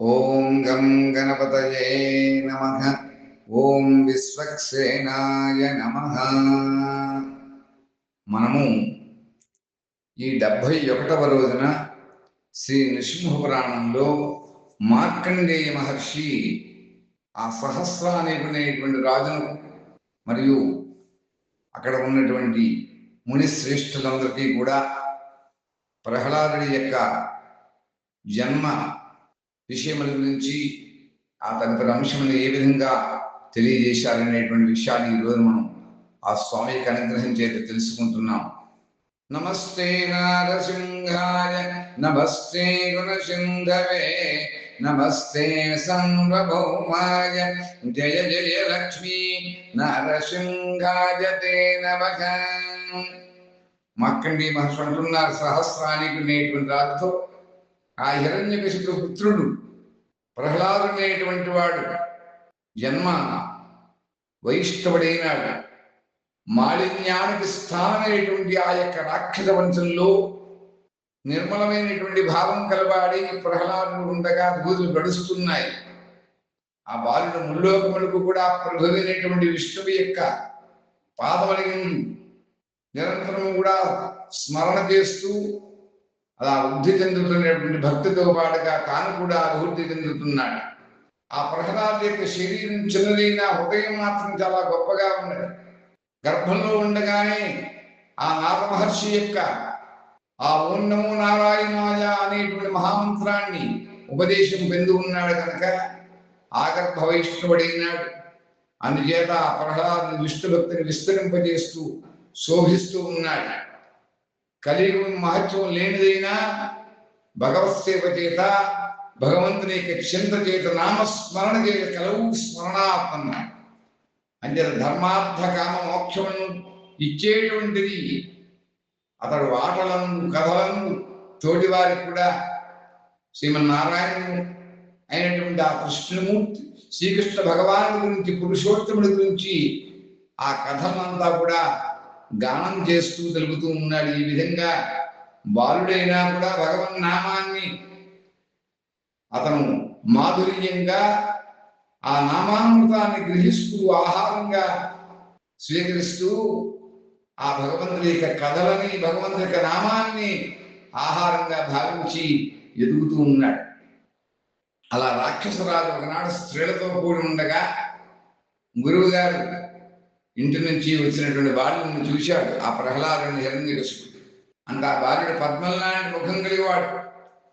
ఓం గం గణపతయే నమ. ఓం విశ్వక్సేనాయ నమ. మనము ఈ డెబ్భై ఒకటవ రోజున శ్రీ నృసింహ పురాణంలో మార్కండేయ మహర్షి ఆ సహస్రానేటువంటి రాజును మరియు అక్కడ ఉన్నటువంటి ముని శ్రేష్ఠులందరికీ కూడా ప్రహ్లాదుడి యొక్క జన్మ విషయముల గురించి ఆ తదితర అంశములు ఏ విధంగా తెలియజేశారనేటువంటి విషయాన్ని ఈరోజు మనం ఆ స్వామి యొక్క అనుగ్రహం చేత తెలుసుకుంటున్నాం. నమస్తే నారసింహాయ నమస్తే గుణసింధవే నమస్తే సంభౌమాయ జయ జయ లక్ష్మీ నరసింహాయ తే నమః. మక్కండి మహర్షి అంటున్నారు సహస్రానికి నేటువంటి రాజుతో ఆ హిరణ్యకశిపుడు పుత్రుడు ప్రహ్లాదుడైనటువంటి వాడు జన్మ వైష్ణవుడైనాడు. మాలిన్యానికి స్థానమైనటువంటి ఆ యొక్క రాక్షస వంశంలో నిర్మలమైనటువంటి భావం కలవాడి ప్రహ్లాదుడు ఉండగా రోజులు గడుస్తున్నాయి. ఆ బాలుడు ముల్లోకములకు కూడా ప్రభువైనటువంటి విష్ణువు యొక్క పాదమలిగింది నిరంతరము కూడా స్మరణ చేస్తూ అలా వృద్ధి చెందుతున్నటువంటి భక్తితో పాటుగా తాను కూడా అభివృద్ధి చెందుతున్నాడు. ఆ ప్రహ్లాద్ యొక్క శరీరం చిన్నదైన హృదయం మాత్రం చాలా గొప్పగా ఉన్నది. గర్భంలో ఉండగానే ఆ నార మహర్షి యొక్క ఆ ఓం నమో నారాయణాయ అనేటువంటి మహామంత్రాన్ని ఉపదేశం పొంది ఉన్నాడు కనుక ఆగర్భ వైష్ణవుడైనాడు అందుచేత ఆ ప్రహ్లాదుని విష్ణు భక్తిని విస్తరింపజేస్తూ శోభిస్తూ ఉన్నాడు. కలియుగం మహత్వం లేనిదైనా భగవత్ సేవ చేత భగవంతుని యొక్క చింత చేత నామస్మరణ చేత కలవు స్మరణాత్మన్న అంటే ధర్మార్థ కామ మోక్షమును ఇచ్చేటువంటిది. అతడు ఆటలను కథలను తోటి వారికి కూడా శ్రీమన్నారాయణుడు అయినటువంటి ఆ కృష్ణమూర్తి శ్రీకృష్ణ భగవాను గురించి పురుషోత్తముడి గురించి ఆ కథలంతా కూడా గానం చేస్తూ తెలుపుతూ ఉన్నాడు ఈ విధంగా. బాలుడైనా కూడా భగవన్ నామాన్ని అతను మాధుర్యంగా ఆ నామామృతాన్ని గ్రహిస్తూ ఆహారంగా స్వీకరిస్తూ ఆ భగవంతుడి యొక్క కథలని భగవంతుడి యొక్క నామాన్ని ఆహారంగా భావించి ఎదుగుతూ ఉన్నాడు. అలా రాక్షసరాజు ఒకనాడు స్త్రీలతో కూడి ఉండగా గురువు గారు ఇంటి నుంచి వచ్చినటువంటి బాలుని చూశాడు. ఆ ప్రహ్లాదుని హిరణ్యకశిపుడు అంత ఆ బాలుడు పద్మల్లాంటి ముఖం కలిగివాడు.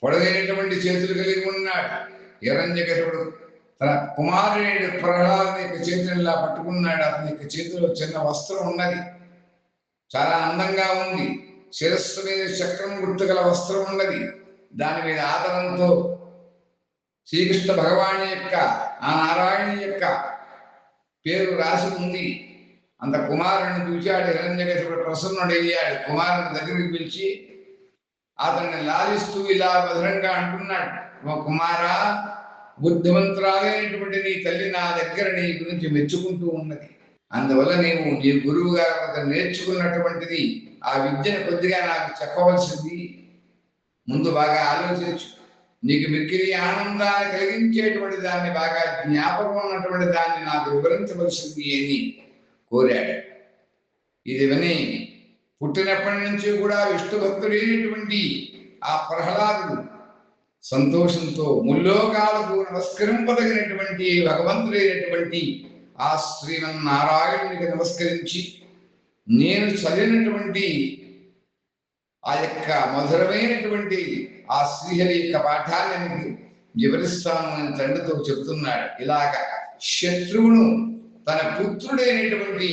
పొడవైనటువంటి చేతులు కలిగి ఉన్నాడు. హిరణ్యకశిపుడు తన కుమారుడు ప్రహ్లాదుని యొక్క చేతులు ఇలా పట్టుకున్నాడు. అతని యొక్క చేతిలో చిన్న వస్త్రం ఉన్నది. చాలా అందంగా ఉంది. శిరస్సు మీద చక్రం గుర్తుగల వస్త్రం ఉన్నది. దాని మీద ఆదరంతో శ్రీకృష్ణ భగవాని యొక్క ఆ నారాయణ యొక్క పేరు రాసి ఉంది. అంత కుమారుని చూశాడు ప్రసన్నుడు అయ్యాడు. కుమారుని దగ్గరికి పిలిచి అతన్ని లాలిస్తూ ఇలా మధురంగా అంటున్నాడు. ఓ కుమారా బుద్ధిమంతురాలైనటువంటి నీ తల్లి నా దగ్గర నీ గురించి మెచ్చుకుంటూ ఉన్నది. అందువల్ల నేను నీ గురువు గారి వద్ద నేర్చుకున్నటువంటిది ఆ విద్యను కొద్దిగా నాకు చెప్పవలసింది. ముందు బాగా ఆలోచించు. నీకు మిక్కిలి ఆనందాన్ని కలిగించేటువంటి దాన్ని బాగా జ్ఞాపకం ఉన్నటువంటి దాన్ని నాకు వివరించవలసింది అని కోరాడు. ఇది విని పుట్టినప్పటి నుంచి కూడా విష్ణు భక్తుడైనటువంటి ఆ ప్రహ్లాదుడు సంతోషంతో ముల్లోకాలకు నమస్కరింపదగినటువంటి భగవంతుడైనటువంటి ఆ శ్రీమన్నారాయణునికి నమస్కరించి నేను చదివినటువంటి ఆ యొక్క మధురమైనటువంటి ఆ శ్రీహరి యొక్క పాఠాన్ని వివరిస్తాను అని తండ్రితో చెప్తున్నాడు. ఇలాగ శత్రువును తన పుత్రుడైనటువంటి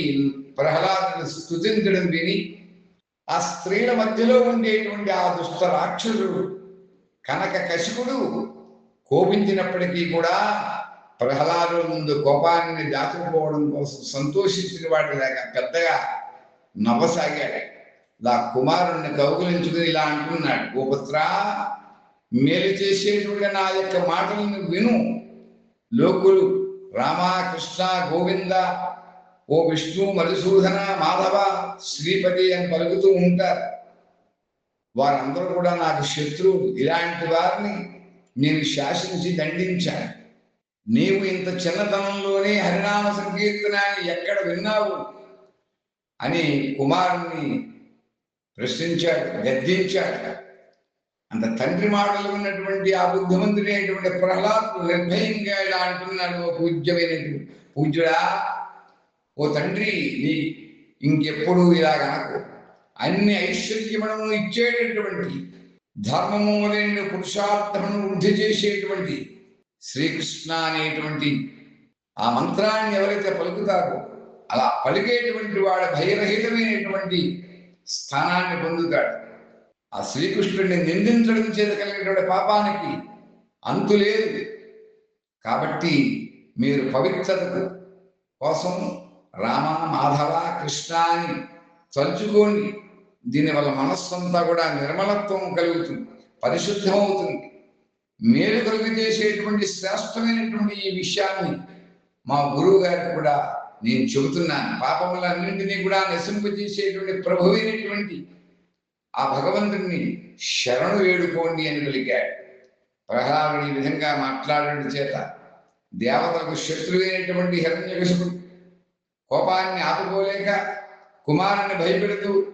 ప్రహ్లాదుని స్థుతించడం విని ఆ స్త్రీల మధ్యలో ఉండేటువంటి ఆ దుష్ట రాక్షసుడు కనక కశికుడు కోపించినప్పటికీ కూడా ప్రహ్లాదు ముందు కోపాన్ని దాచుకోవడం కోసం సంతోషించిన వాడిలాగా లేక పెద్దగా నవ్వసాగాడు. ఇలా కుమారుణ్ణి కౌగులించుకుని ఇలా అంటున్నాడు గోపుత్రా మేలు చేసేటువంటి నా యొక్క మాటలను విను. లోకులు రామ కృష్ణ గోవింద ఓ విష్ణు మధుసూదన మాధవ శ్రీపతి అని పలుకుతూ ఉంటారు. వారందరూ కూడా నాకు శత్రువులు. ఇలాంటి వారిని నేను శాసించి దండించాను. నీవు ఇంత చిన్నతనంలోనే హరినామ సంకీర్తనాన్ని ఎక్కడ విన్నావు? అని కుమారుణ్ణి ప్రశ్నించాడు గద్దించాడు. అంత తండ్రి మాటలు ఉన్నటువంటి ఆ బుద్ధిమంతుడైనటువంటి ప్రహ్లాదుడు నిర్భయంగా ఇలా అంటున్నాడు ఓ పూజ్యమైనటువంటి పూజ్యుడా ఓ తండ్రి నీ ఇంకెప్పుడు ఇలాగ అనకు. అన్ని ఐశ్వర్యములను ఇచ్చేటటువంటి ధర్మము లేని పురుషార్థమును వృద్ధి చేసేటువంటి శ్రీకృష్ణ అనేటువంటి ఆ మంత్రాన్ని ఎవరైతే పలుకుతారో అలా పలికేటువంటి వాడు భయరహితమైనటువంటి స్థానాన్ని పొందుతాడు. ఆ శ్రీకృష్ణుడిని నిందించడం చేత కలిగినటువంటి పాపానికి అంతు లేదు. కాబట్టి మీరు పవిత్రత కోసం రామ మాధవ కృష్ణ అని తలుచుకోండి దీనివల్ల మనస్సు అంతా కూడా నిర్మలత్వం కలుగుతుంది పరిశుద్ధమవుతుంది. మేలు కలుగు చేసేటువంటి శ్రేష్టమైనటువంటి ఈ విషయాన్ని మా గురువు గారికి కూడా నేను చెబుతున్నాను. పాపములన్నింటినీ కూడా నశింపజేసేటువంటి ప్రభువైనటువంటి ఆ భగవంతుడిని శరణు వేడుకోండి అని పలికాడు ప్రహ్లాదుడు ఈ విధంగా మాట్లాడడం చేత దేవతలకు శత్రువైనటువంటి హిరణ్యకశిపుడు కోపాన్ని ఆపుకోలేక కుమారుని భయపెడుతూ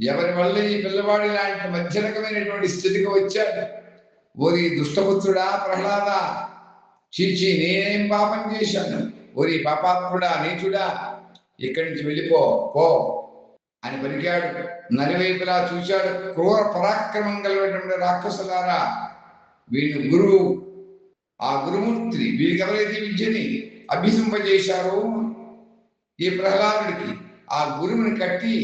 ఎవరి వల్ల ఈ పిల్లవాడి లాంటి మధ్యరకమైనటువంటి స్థితికి వచ్చాడు? ఓరి దుష్టపుత్రుడా ప్రహ్లాద చీచి నేనేం పాపం చేశాను? ఓరి పాపాత్ముడా నీచుడా ఇక్కడి నుంచి వెళ్ళిపో పో. అని పెరిగాడు నలువైపులా చూశాడు. క్రూర పరాక్రమం కలిగినటువంటి రాక్షసులారా వీళ్ళు గురువు. ఆ గురుమూర్తి వీరికి ఎవరైతే విద్యని అభ్యసింపజేశారో ఈ ప్రహ్లాదుడికి ఆ గురువుని కట్టి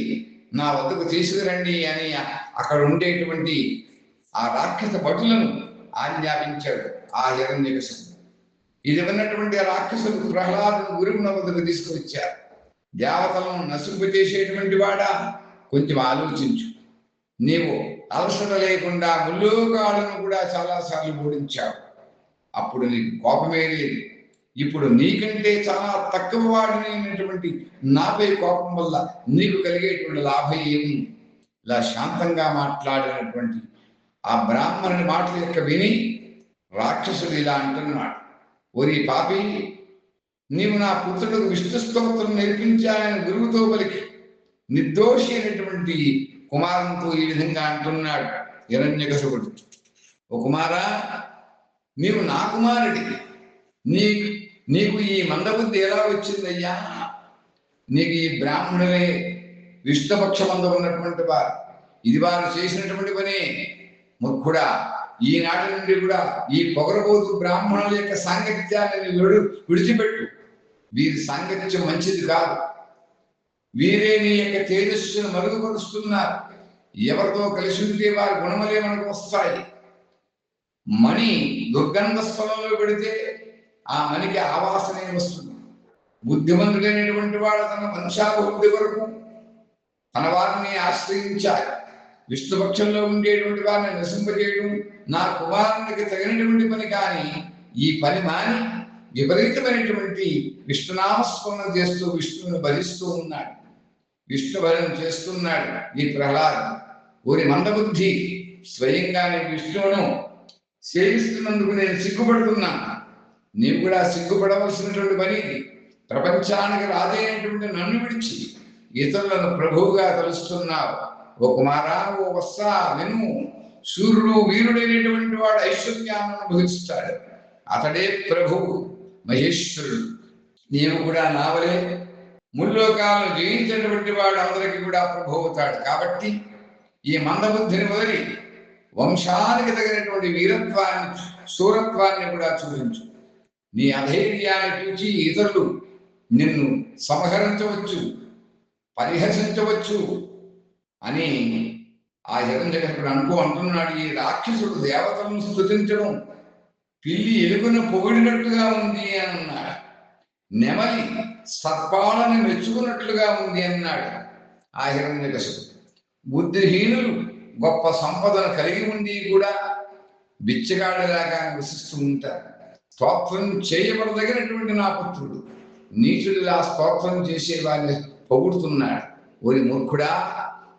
నా వద్దకు తీసుకురండి అని అక్కడ ఉండేటువంటి ఆ రాక్షస భటులను ఆజ్ఞాపించాడు ఆ హిరణ్యకశిపుడు. ఇది విన్నటువంటి ఆ రాక్షసులు ప్రహ్లాదుని గురువుని వద్దకు తీసుకువచ్చారు దేవతలను నశింపు చేసేటువంటి వాడా. కొంచెం ఆలోచించు. నీవు అలసట లేకుండా ముల్లోకాలను కూడా చాలాసార్లు ఓడించావు. అప్పుడు నీకు కోపమే లేదు. ఇప్పుడు నీకంటే చాలా తక్కువ వాడినటువంటి నాపై కోపం వల్ల నీకు కలిగేటువంటి లాభం ఏమి ఇలా శాంతంగా మాట్లాడినటువంటి ఆ బ్రాహ్మణుని మాటల యొక్క విని రాక్షసుడు ఇలా అంటున్నాడు. ఓరి పాపి నీవు నా పుత్రుడు విష్ణు స్తోత్రం నేర్పించాయని గురువుతో పలికి. నిర్దోషి అయినటువంటి కుమారునితో ఈ విధంగా అంటున్నాడు హిరణ్యకశపుడు. ఓ కుమారా నీవు నా కుమారుడి నీకు నీకు ఈ మందబుద్ధి ఎలా వచ్చిందయ్యా? నీకు ఈ బ్రాహ్మణులే విష్ణుపక్ష మంద ఉన్నటువంటి వారు. ఇది వారు చేసినటువంటి పని. మూర్ఖుడా ఈనాటి నుండి కూడా ఈ పొగరబోతు బ్రాహ్మణుల యొక్క సాంగత్యాన్ని విడు విడిచిపెట్టు. వీరి సాంగత్యం మంచిది కాదు. వీరే నీ యొక్క తేజస్సును మరుగుపరుస్తున్నారు. ఎవరితో కలిసి ఉంటే వారి గుణములే మనకు వస్తాయి. మణి దుర్గంధ స్థలంలో పెడితే ఆ మణికి ఆవాసనే వస్తుంది. బుద్ధిమంతుడైనటువంటి వాడు తన వంశాభివృద్ధి వరకు తన వారిని ఆశ్రయించాలి. విష్ణుపక్షంలో ఉండేటువంటి వారిని నశింపజేయడం నా కుమారునికి తగినటువంటి పని కానీ ఈ పని మాని విపరీతమైనటువంటి విష్ణునామస్మరణ చేస్తూ విష్ణువుని భరిస్తూ ఉన్నాడు. విష్ణు భజన చేస్తున్నాడు ఈ ప్రహ్లాద్. ఊరి మందబుద్ధి స్వయంగా నేను విష్ణువును సేవిస్తున్నందుకు నేను సిగ్గుపడుతున్నా. నీవు కూడా సిగ్గుపడవలసినటువంటి పని ఇది. ప్రపంచానికి రాజైనటువంటి నన్ను విడిచి ఇతరులను ప్రభువుగా తలుస్తున్నావు. ఓ కుమారా ఓ వస్సా విను సూర్యుడు వీరుడైనటువంటి వాడు ఐశ్వర్యాన్ని అనుభవిస్తాడు అతడే ప్రభువు మహేశ్వరుడు. నీవు కూడా నావలే ముల్లోకాలను జయించినటువంటి వాడు అందరికీ కూడా ప్రభు అవుతాడు. కాబట్టి ఈ మందబుద్ధిని వదిలి వంశానికి తగినటువంటి వీరత్వాన్ని శూరత్వాన్ని కూడా చూపించు. నీ అధైర్యాన్ని చూచి ఇతరులు నిన్ను సంహరించవచ్చు పరిహసించవచ్చు అని ఆ హిరణ్యకశిపుడు అనుకో అంటున్నాడు. ఈ రాక్షసుడు దేవతలను స్థుతించడం పిల్లి ఎలుకను పొగిడినట్లుగా ఉంది అని అన్నాడు. నెమలి సత్పాలను మెచ్చుకున్నట్లుగా ఉంది అన్నాడు ఆ హిరణ్యకశిపుడు బుద్ధిహీనులు గొప్ప సంపదను కలిగి ఉండి కూడా బిచ్చగాడిలాగా నివసిస్తూ ఉంటారు. స్తోత్రం చేయబడదగినటువంటి నా పుత్రుడు. నీచుడిలా స్తోత్రం చేసే వారిని పొగుడుతున్నాడు. ఓరి మూర్ఖుడా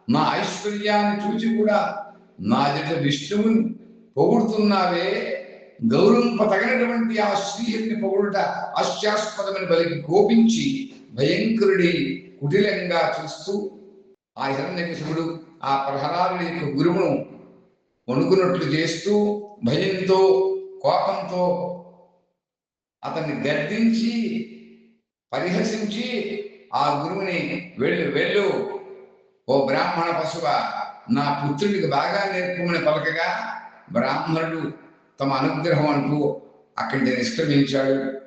నా ఐశ్వర్యాన్ని చూసి కూడా నా దగ్గర విష్ణువుని పొగుడుతున్నావే? గౌరవింప తగినటువంటి ఆ శ్రీహరిని పొగుడుట హాస్యాస్పదమైన బలికి కోపించి భయంకరుడి కుటిలంగా చూస్తూ ఆ హిరణ్యకృష్ణుడు ఆ ప్రహ్లాదుడి యొక్క గురువును వణుకున్నట్లు చేస్తూ భయంతో కోపంతో అతన్ని గర్దించి పరిహసించి ఆ గురువుని వెళ్ళు వెళ్ళు. ఓ బ్రాహ్మణ పశువ నా పుత్రుడికి బాగా నేర్పుమని పలకగా బ్రాహ్మణుడు తమ అనుగ్రహం అంటూ అక్కడి నిష్క్రమించాడు.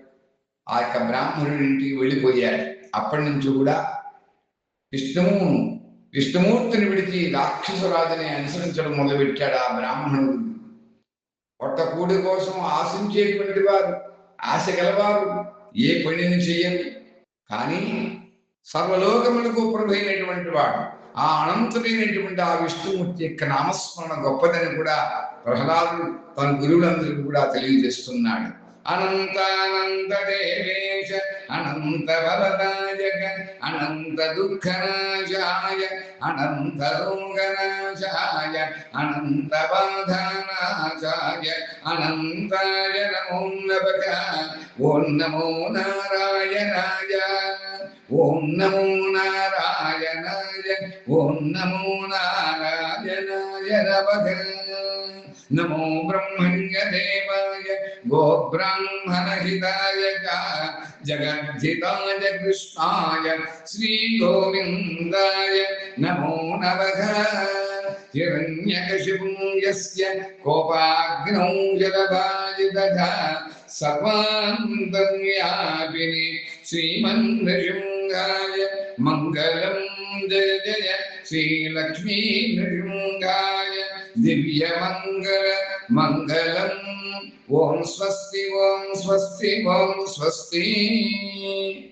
ఆ యొక్క బ్రాహ్మణుడి ఇంటికి వెళ్ళిపోయాడు. అప్పటి నుంచి కూడా విష్ణువు విష్ణుమూర్తిని విడిచి రాక్షసరాజుని అనుసరించడం మొదలుపెట్టాడు ఆ బ్రాహ్మణుడు. పొట్టకూడి కోసం ఆశించేటువంటి వారు ఆశ గలవారు ఏ పనిని చెయ్యరు. కానీ సర్వలోకములకు ప్రభైనటువంటి వాడు ఆ అనంతుడైనటువంటి ఆ విష్ణుమూర్తి యొక్క నామస్మరణ గొప్పదని కూడా ప్రహ్లాదు తన గురువులందరికీ కూడా తెలియజేస్తున్నాడు. అనంతానంద దేవేశ అనంత వరదాయక అనంత దుఃఖనాశాయ అనంత రోగనాశాయ అనంత బాధానాశాయ అనంతాయ నమో నమః ఓం నమో నారాయణాయ ఓం నమో నారాయణాయ ఓం నమో నారాయణాయ నమః. नमो ब्रह्मण्यदेवाय गोब्राह्मणहिताय जगद्धिताय कृष्णाय, श्रीगोविन्दाय नमो नमः। हिरण्यकशिपुण्यस्य कोपाग्नौ जलवायुदधा सर्वान्तर्यापिनि श्रीमन्नृशृङ्गाय मङ्गलं जय जय, श्रीलक्ष्मीनृशृङ्गाय మంగళం జయ జయ శ్రీలక్ష్మీ నృశృంగాయ దివ్యమంగళ మంగళం ఓం